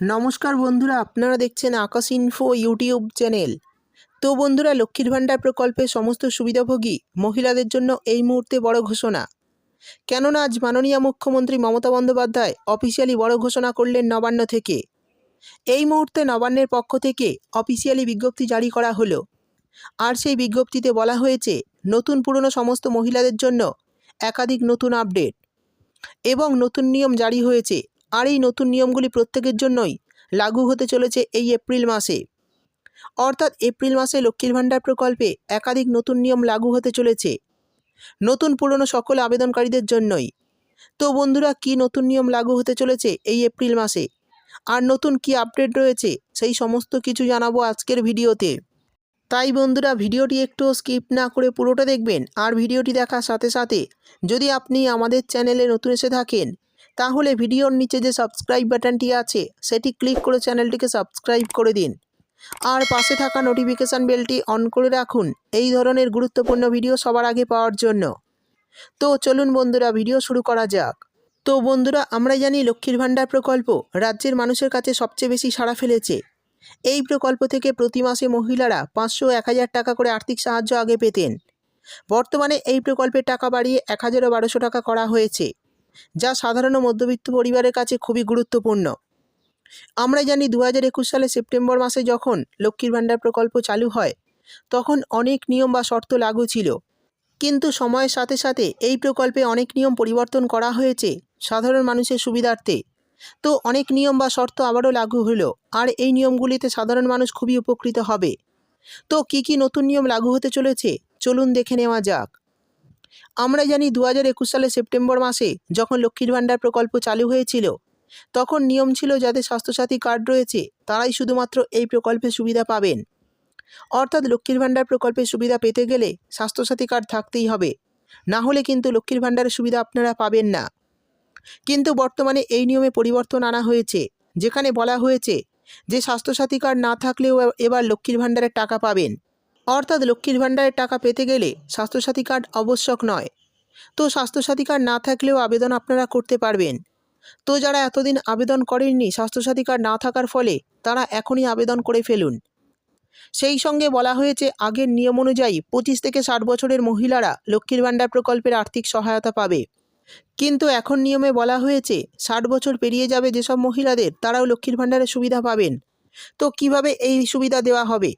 নমস্কার বন্ধুরা, আপনারা দেখছেন আকাশ ইনফো ইউটিউব চ্যানেল তো বন্ধুরা, লক্ষ্মীর ভাণ্ডার প্রকল্পে সমস্ত সুবিধাভোগী মহিলাদের জন্য এই মুহূর্তে বড় ঘোষণা। কেননা, আজ মাননীয় মুখ্যমন্ত্রী মমতা বন্দ্যোপাধ্যায় অফিসিয়ালি বড় ঘোষণা করলেন নবান্ন থেকে। এই মুহূর্তে নবান্নের পক্ষ থেকে অফিসিয়ালি বিজ্ঞপ্তি জারি করা হলো। আর সেই বিজ্ঞপ্তিতে বলা হয়েছে, নতুন পুরনো সমস্ত মহিলাদের জন্য একাধিক নতুন আপডেট এবং নতুন নিয়ম জারি হয়েছে আর এই নতুন নিয়মগুলি প্রত্যেকের জন্যই লাগু হতে চলেছে এই এপ্রিল মাসে। অর্থাৎ এপ্রিল মাসে লক্ষ্মীর ভাণ্ডার প্রকল্পে একাধিক নতুন নিয়ম লাগু হতে চলেছে। নতুন পুরনো সকল আবেদনকারীদের জন্যই। তো বন্ধুরা, কি নতুন নিয়ম লাগু হতে চলেছে এই এপ্রিল মাসে? আর নতুন কি আপডেট রয়েছে সেই সমস্ত কিছু জানাব আজকের ভিডিওতে। তাই বন্ধুরা, ভিডিওটি একটু স্কিপ না করে পুরোটা দেখবেন। আর ভিডিওটি দেখার সাথে সাথে যদি আপনি আমাদের চ্যানেলে নতুন এসে থাকেন তাহলে ভিডিওর নিচে যে সাবস্ক্রাইব বাটনটি আছে, সেটি ক্লিক করে চ্যানেলটিকে সাবস্ক্রাইব করে দিন। আর পাশে থাকা নোটিফিকেশান বেলটি অন করে রাখুন। এই ধরনের গুরুত্বপূর্ণ ভিডিও সবার আগে পাওয়ার জন্য। তো চলুন বন্ধুরা ভিডিও শুরু করা যাক। তো বন্ধুরা, আমরা জানি লক্ষ্মীর ভাণ্ডার প্রকল্প রাজ্যের মানুষের কাছে সবচেয়ে বেশি সাড়া ফেলেছে। এই প্রকল্প থেকে প্রতি মাসে মহিলারা পাঁচশো এক হাজার টাকা করে আর্থিক সাহায্য আগে পেতেন। বর্তমানে এই প্রকল্পের টাকা বাড়িয়ে এক হাজারও বারোশো টাকা করা হয়েছে। যা সাধারণ মধ্যবিত্ত পরিবারের কাছে খুবই গুরুত্বপূর্ণ। আমরা জানি দু হাজার একুশ সালে সেপ্টেম্বর মাসে যখন লক্ষ্মীর ভাণ্ডার প্রকল্প চালু হয়, তখন অনেক নিয়ম বা শর্ত লাগু ছিল। কিন্তু সময়ের সাথে সাথে এই প্রকল্পে অনেক নিয়ম পরিবর্তন করা হয়েছে সাধারণ মানুষের সুবিধার্থে। তো অনেক নিয়ম বা শর্ত আবারও লাগু হলো, আর এই নিয়মগুলিতে সাধারণ মানুষ খুবই উপকৃত হবে। তো কি কি নতুন নিয়ম লাগু হতে চলেছে? চলুন দেখে নেওয়া যাক। আমরা জানি দু হাজার একুশ সালে সেপ্টেম্বর মাসে যখন লক্ষ্মীর ভাণ্ডার প্রকল্প চালু হয়েছিল, তখন নিয়ম ছিল যাদের স্বাস্থ্যসাথী কার্ড রয়েছে, তারাই শুধুমাত্র এই প্রকল্পের সুবিধা পাবেন। অর্থাৎ লক্ষ্মীর ভাণ্ডার প্রকল্পের সুবিধা পেতে গেলে স্বাস্থ্যসাথী কার্ড থাকতেই হবে। না হলে কিন্তু লক্ষ্মীর ভাণ্ডারের সুবিধা আপনারা পাবেন না। কিন্তু বর্তমানে এই নিয়মে পরিবর্তন আনা হয়েছে, যেখানে বলা হয়েছে যে স্বাস্থ্যসাথী কার্ড না থাকলেও এবার লক্ষ্মীর ভাণ্ডারের টাকা পাবেন। অর্থাৎ লক্ষ্মীর ভাণ্ডারের টাকা পেতে গেলে স্বাস্থ্যসাথী কার্ড আবশ্যক নয়। তো স্বাস্থ্যসাথী কার্ড না থাকলেও আবেদন আপনারা করতে পারবেন। তো যারা এতদিন আবেদন করেননি, স্বাস্থ্যসাথী কার্ড না থাকার ফলে তারা এখনই আবেদন করে ফেলুন। সেই সঙ্গে বলা হয়েছে, আগের নিয়ম অনুযায়ী পঁচিশ থেকে ষাট বছরের মহিলারা লক্ষ্মীর ভাণ্ডার প্রকল্পের আর্থিক সহায়তা পাবে। কিন্তু এখন নিয়মে বলা হয়েছে, ষাট বছর পেরিয়ে যাবে যেসব মহিলাদের তারাও লক্ষ্মীর ভাণ্ডারের সুবিধা পাবেন। তো কীভাবে এই সুবিধা দেওয়া হবে?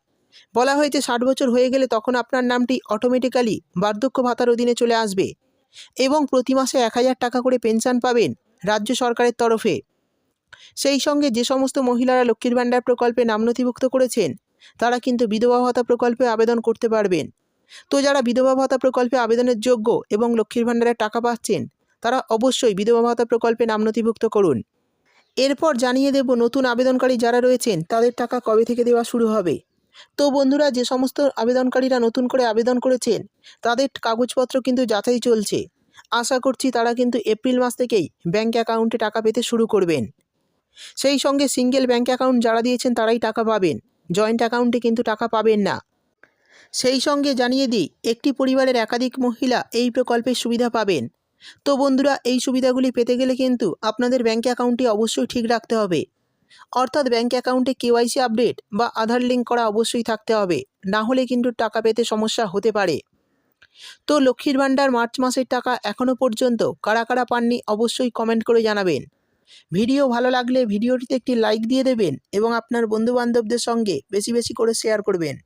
বলা হয়েছে ষাট বছর হয়ে গেলে তখন আপনার নামটি অটোমেটিক্যালি বার্ধক্য ভাতার অধীনে চলে আসবে এবং প্রতি মাসে এক হাজার টাকা করে পেনশন পাবেন রাজ্য সরকারের তরফে। সেই সঙ্গে যে সমস্ত মহিলারা লক্ষ্মীর ভাণ্ডার প্রকল্পে নাম নথিভুক্ত করেছেন, তারা কিন্তু বিধবা ভাতা প্রকল্পে আবেদন করতে পারবেন। তো যারা বিধবা ভাতা প্রকল্পে আবেদনের যোগ্য এবং লক্ষ্মীর ভাণ্ডারের টাকা পাচ্ছেন, তারা অবশ্যই বিধবা ভাতা প্রকল্পে নাম নথিভুক্ত করুন। এরপর জানিয়ে দেব নতুন আবেদনকারী যারা রয়েছেন, তাদের টাকা কবে থেকে দেওয়া শুরু হবে। তো বন্ধুরা, যে সমস্ত আবেদনকারীরা নতুন করে আবেদন করেছেন, তাদের কাগজপত্র কিন্তু যাচাই চলছে। আশা করছি তারা কিন্তু এপ্রিল মাস থেকেই ব্যাঙ্ক অ্যাকাউন্টে টাকা পেতে শুরু করবেন। সেই সঙ্গে সিঙ্গেল ব্যাঙ্ক অ্যাকাউন্ট যারা দিয়েছেন, তারাই টাকা পাবেন। জয়েন্ট অ্যাকাউন্টে কিন্তু টাকা পাবেন না। সেই সঙ্গে জানিয়ে দিই, একটি পরিবারের একাধিক মহিলা এই প্রকল্পের সুবিধা পাবেন। তো বন্ধুরা, এই সুবিধাগুলি পেতে গেলে কিন্তু আপনাদের ব্যাঙ্ক অ্যাকাউন্টটি অবশ্যই ঠিক রাখতে হবে। অর্থাৎ ব্যাঙ্ক অ্যাকাউন্টে কেওয়াইসি আপডেট বা আধার লিঙ্ক করা অবশ্যই থাকতে হবে। না হলে কিন্তু টাকা পেতে সমস্যা হতে পারে। তো লক্ষ্মীর ভাণ্ডার মার্চ মাসের টাকা এখনও পর্যন্ত কারা কারা পাননি অবশ্যই কমেন্ট করে জানাবেন। ভিডিও ভালো লাগলে ভিডিওটিতে একটি লাইক দিয়ে দেবেন এবং আপনার বন্ধুবান্ধবদের সঙ্গে বেশি বেশি করে শেয়ার করবেন।